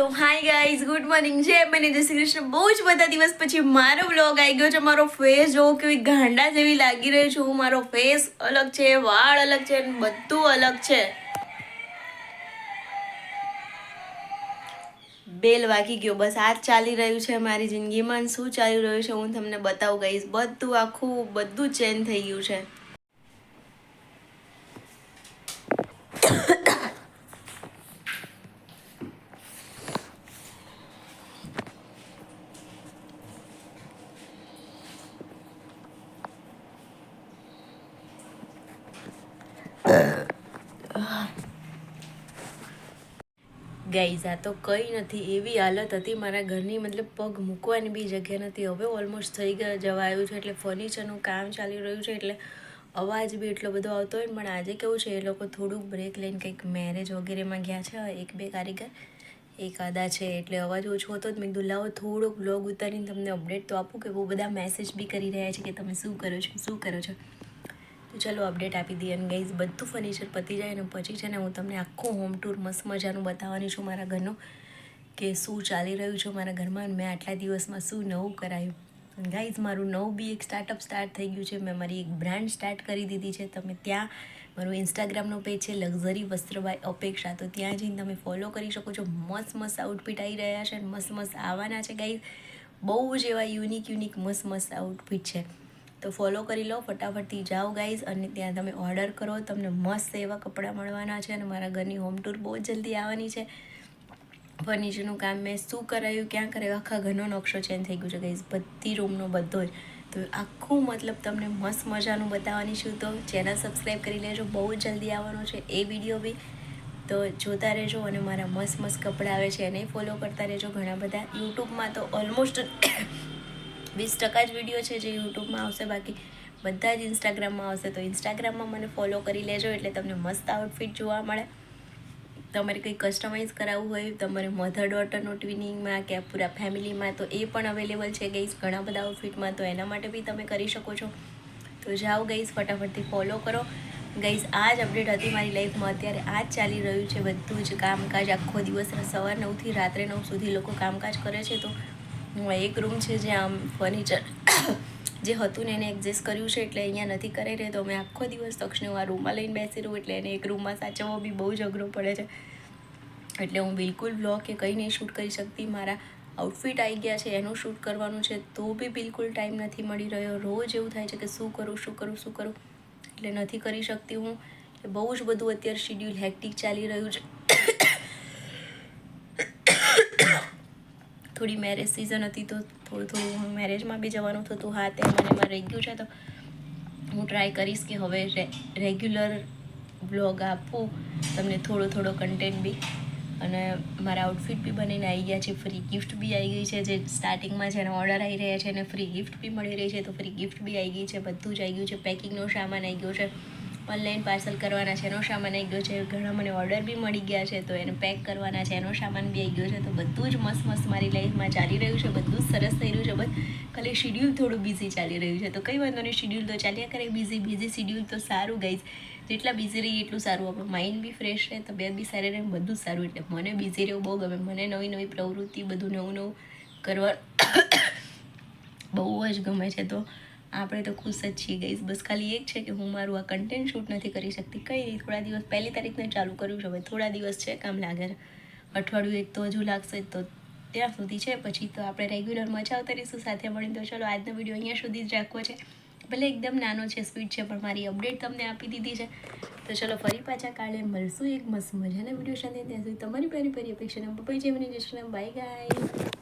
તો hi guys good morning છે મને જય શ્રી કૃષ્ણ. બહુ જ બધા દિવસ પછી મારો વ્લોગ આવી ગયો છે. મારો ફેસ જોવો કેવી ગાંડા જેવી લાગી રહી છું. મારો ફેસ અલગ છે, વાળ અલગ છે બધું અલગ છે. બેલ વાગી ગયો. બસ આ ચાલી રહ્યું છે મારી જિંદગીમાં. શું ચાલી રહ્યું છે હું તમને બતાવું ગઈશ બધું આખું, બધું ચેન્જ થઈ ગયું છે. ગાઈઝ આ તો કંઈ નથી. એવી હાલત હતી. મારા ઘરની મતલબ પગ મૂકવાની બી જગ્યા નથી. હવે ઓલમોસ્ટ થઈ ગયા જવા આવ્યું છે. એટલે ફર્નિચરનું કામ ચાલી રહ્યું છે. એટલે અવાજ બી એટલો બધો આવતો હોય પણ આજે કેવું છે, એ લોકો થોડુંક બ્રેક લઈને કંઈક મેરેજ વગેરેમાં ગયા છે. એક બે કારીગર. એક આદા છે. એટલે અવાજ ઓછો હતો મેં કીધું, લાવો, થોડોક બ્લોગ ઉતારીને તમને અપડેટ તો આપું કે બહુ બધા મેસેજ બી કરી રહ્યા છે કે તમે શું કરો છો? શું કરો છો? તો ચાલો અપડેટ આપી દઈએ. અને ગાઈઝ બધું ફર્નિચર પતી જાય અને પછી છે ને હું તમને આખું હોમ ટૂર મસ્ત મજાનું બતાવવાની છું મારા ઘરનું કે શું ચાલી રહ્યું છે મારા ઘરમાં મેં આટલા દિવસમાં શું નવું કરાયું. ગાઈઝ મારું નવું બી એક સ્ટાર્ટઅપ સ્ટાર્ટ થઈ ગયું છે. મેં મારી એક બ્રાન્ડ સ્ટાર્ટ કરી દીધી છે. તમે ત્યાં મારું ઇન્સ્ટાગ્રામનો પેજ છે લક્ઝરી વસ્ત્રબાય અપેક્ષા. તો ત્યાં જઈને તમે ફોલો કરી શકો છો. મસ્ત મસ્ત આઉટફિટ આવી રહ્યા છે અને મસ્ત મસ્ત આવવાના છે ગાઈઝ બહુ જ એવા યુનિક યુનિક મસ્ત મસ્ત આઉટફિટ છે. તો ફોલો કરી લો, ફટાફટથી જાઓ ગાઈઝ અને ત્યાં તમે ઓર્ડર કરો. તમને મસ્ત એવા કપડાં મળવાના છે અને મારા ઘરની હોમ ટૂર બહુ જલ્દી આવવાની છે. ફર્નિચરનું કામ મેં શું કરાયું, ક્યાં કરાયું, આખા ઘરનો નકશો ચેન્જ થઈ ગયો છે ગાઈઝ બધી રૂમનો બધો જ. તો આખું મતલબ તમને મસ્ત મજાનું બતાવવાની છું. તો ચેનલ સબસ્ક્રાઈબ કરી લેજો, બહુ જલ્દી આવવાનો છે એ વીડિયો બી. તો જોતા રહેજો અને મારા મસ્ત મસ્ત કપડાં આવે છે એને ફોલો કરતા રહેજો ઘણા બધા. યુટ્યુબમાં તો ઓલમોસ્ટ વીસ ટકા જ વીડિયો છે જે યુટ્યુબમાં આવશે, બાકી બધા જ ઇન્સ્ટાગ્રામમાં આવશે. તો ઇન્સ્ટાગ્રામમાં મને ફોલો કરી લેજો, એટલે તમને મસ્ત આઉટફિટ જોવા મળે. તમારે કંઈ કસ્ટમાઇઝ કરાવવું હોય, તમારે મધર ડોટરનું ટ્વિનિંગમાં કે પૂરા ફેમિલીમાં તો એ પણ અવેલેબલ છે ગઈસ ઘણા બધા આઉટફિટમાં તો એના માટે બી તમે કરી શકો છો. તો જાઓ ગઈસ ફટાફટથી ફોલો કરો. ગઈસ આ જ અપડેટ હતી મારી લાઈફમાં અત્યારે આ જ ચાલી રહ્યું છે બધું જ કામકાજ. આખો દિવસ સવાર નવથી રાત્રે નવ સુધી લોકો કામકાજ કરે છે, તો એક રૂમ છે જે આમ ફર્નિચર જે હતું ને એને એક્ઝિસ્ટ કર્યું છે એટલે અહીંયા નથી કરી રહ્યો તો મેં આખો દિવસ તક્ષને હું આ રૂમમાં લઈને બેસી રહું એટલે એને એક રૂમમાં સાચવવો બી બહુ જ અઘરો પડે છે. એટલે હું બિલકુલ બ્લોગ કે કંઈ નહીં શૂટ કરી શકતી, મારા આઉટફિટ આવી ગયા છે, એનું શૂટ કરવાનું છે, તો બી બિલકુલ ટાઈમ નથી મળી રહ્યો. રોજ એવું થાય છે કે શું કરું શું કરું શું કરું, એટલે નથી કરી શકતી હું. બહુ જ બધું અત્યારે શિડ્યુલ હેક્ટિક ચાલી રહ્યું છે. થોડી મેરેજ સિઝન હતી તો થોડું થોડું મેરેજમાં બી જવાનું થતું હા, તે મને એમાં રહી ગયું છે. તો હું ટ્રાય કરીશ કે હવે રેગ્યુલર બ્લોગ આપું, તમને થોડો થોડો કન્ટેન્ટ બી. અને મારા આઉટફિટ બી બનીને આવી ગયા છે. ફ્રી ગિફ્ટ બી આવી ગઈ છે. જે સ્ટાર્ટિંગમાં જેના ઓર્ડર આવી રહ્યા છે અને ફ્રી ગિફ્ટ બી મળી રહી છે. તો ફ્રી ગિફ્ટ બી આવી ગઈ છે. બધું જ આવી ગયું છે. પેકિંગનો સામાન આવી ગયો છે. ઓનલાઈન પાર્સલ કરવાના છે. એનો સામાન આવી ગયો છે. ઘણા મને ઓર્ડર બી મળી ગયા છે. તો એને પેક કરવાના છે. એનો સામાન બી આવી ગયો છે. તો બધું જ મસ્ત મસ્ત મારી લાઈફમાં ચાલી રહ્યું છે. બધું જ સરસ થઈ રહ્યું છે. બસ ખાલી શિડ્યુલ થોડું બિઝી ચાલી રહ્યું છે. તો કંઈ વાંધો નહીં શિડ્યુલ તો ચાલ્યા કરે. બિઝી બિઝી શિડ્યુલ તો સારું ગઈ જેટલા બિઝી રહીએ એટલું સારું. આપણું માઇન્ડ બી ફ્રેશ રહે. તબિયત બી સારી રહે. બધું સારું. એટલે મને બિઝી રહેવું બહુ ગમે. મને નવી નવી પ્રવૃત્તિ બધું નવું નવું કરવા બહુ જ ગમે છે. તો આપણે તો ખુશ જ છીએ ગઈશ બસ ખાલી એક છે કે હું મારું આ કન્ટેન્ટ શૂટ નથી કરી શકતી. કઈ નહીં, થોડા દિવસ પહેલી તારીખને ચાલુ કર્યું છે. હવે થોડા દિવસ છે કામ લાગે અઠવાડિયું એક તો હજુ લાગશે તો ત્યાં સુધી છે. પછી તો આપણે રેગ્યુલર મજા રહીશું સાથે મળીને. તો ચલો, આજનો વીડિયો અહીંયા સુધી જ રાખવો છે. ભલે એકદમ નાનો છે સ્પીડ છે, પણ મારી અપડેટ તમને આપી દીધી છે. તો ચલો, ફરી પાછા કાલે મળશું એક મસ્ત મજાના વીડિયો સાથે. ત્યાં સુધી તમારી પહેરી પહેરી અપેક્ષા પપ્પા જેમની જશે બાય ગાય